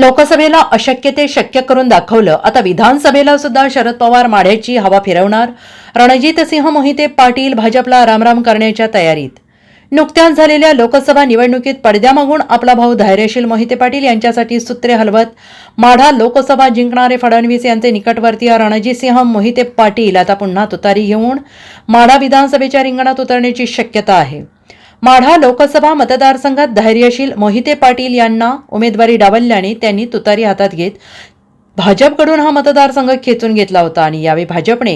लोकसभेला अशक्य ते शक्य करून दाखवलं. आता विधानसभेला सुद्धा शरद पवार माढ्याची हवा फिरवणार. रणजितसिंह मोहिते पाटील भाजपला रामराम करण्याच्या तयारीत. नुकत्याच झालेल्या लोकसभा निवडणुकीत पडद्यामागून आपला भाऊ धैर्यशील मोहिते पाटील यांच्यासाठी सूत्रे हलवत माढा लोकसभा जिंकणारे फडणवीस यांचे निकटवर्तीय रणजितसिंह मोहिते पाटील आता पुन्हा तुतारी घेऊन माढा विधानसभेच्या रिंगणात उतरण्याची शक्यता आहे. माढा लोकसभा मतदारसंघात धैर्यशील मोहिते पाटील यांना उमेदवारी डावलल्याने त्यांनी तुतारी हातात घेत भाजपकडून हा मतदारसंघ खेचून घेतला होता. आणि यावेळी भाजपने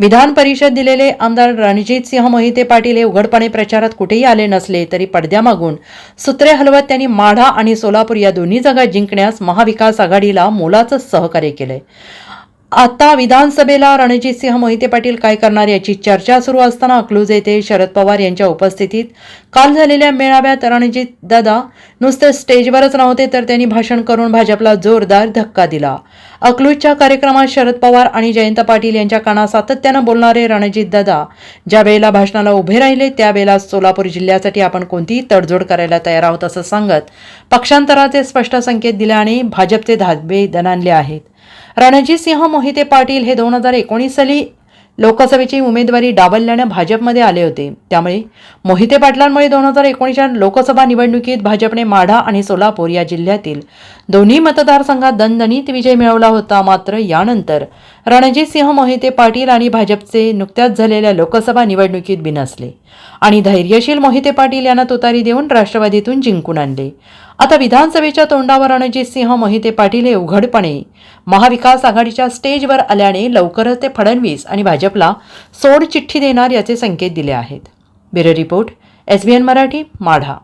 विधान परिषद दिलेले आमदार रणजितसिंह मोहिते पाटील हे उघडपणे प्रचारात कुठेही आले नसले तरी पडद्यामागून सूत्रे हलवत त्यांनी माढा आणि सोलापूर या दोन्ही जागा जिंकण्यास महाविकास आघाडीला मोलाचं सहकार्य केलंय. आता विधानसभेला रणजितसिंह मोहिते पाटील काय करणार याची चर्चा सुरू असताना अकलूज येथे शरद पवार यांच्या उपस्थितीत काल झालेल्या मेळाव्यात रणजित दादा नुसते स्टेजवरच नव्हते तर त्यांनी भाषण करून भाजपला जोरदार धक्का दिला. अकलूजच्या कार्यक्रमात शरद पवार आणि जयंत पाटील यांच्या काना सातत्यानं बोलणारे रणजित दादा ज्या वेळेला भाषणाला उभे राहिले त्यावेळेला सोलापूर जिल्ह्यासाठी आपण कोणतीही तडजोड करायला तयार आहोत असं सांगत पक्षांतराचे स्पष्ट संकेत दिल्याने भाजपचे धाबे दणानले आहेत. रणजितसिंह मोहिते पाटील हे दोन हजार एकोणीस साली लोकसभेची उमेदवारी डावलल्याने भाजपमध्ये आले होते. त्यामुळे मोहिते पाटलांमुळे दोन हजार एकोणीसच्या लोकसभा निवडणुकीत भाजपने माढा आणि सोलापूर या जिल्ह्यातील दोन्ही मतदारसंघात दणदणीत विजय मिळवला होता. मात्र यानंतर रणजितसिंह मोहिते पाटील आणि भाजपचे नुकत्याच झालेल्या लोकसभा निवडणुकीत बिनसले आणि धैर्यशील मोहिते पाटील यांना तुतारी देऊन राष्ट्रवादीतून जिंकून आणले. आता विधानसभेच्या तोंडावर रणजितसिंह मोहिते पाटील हे उघडपणे. महाविकास आघाडीच्या स्टेजवर आल्याने लवकरच ते फडणवीस आणि भाजपला सोडचिठ्ठी देणार याचे संकेत दिले आहेत. Bureau report S B N Marathi Madha.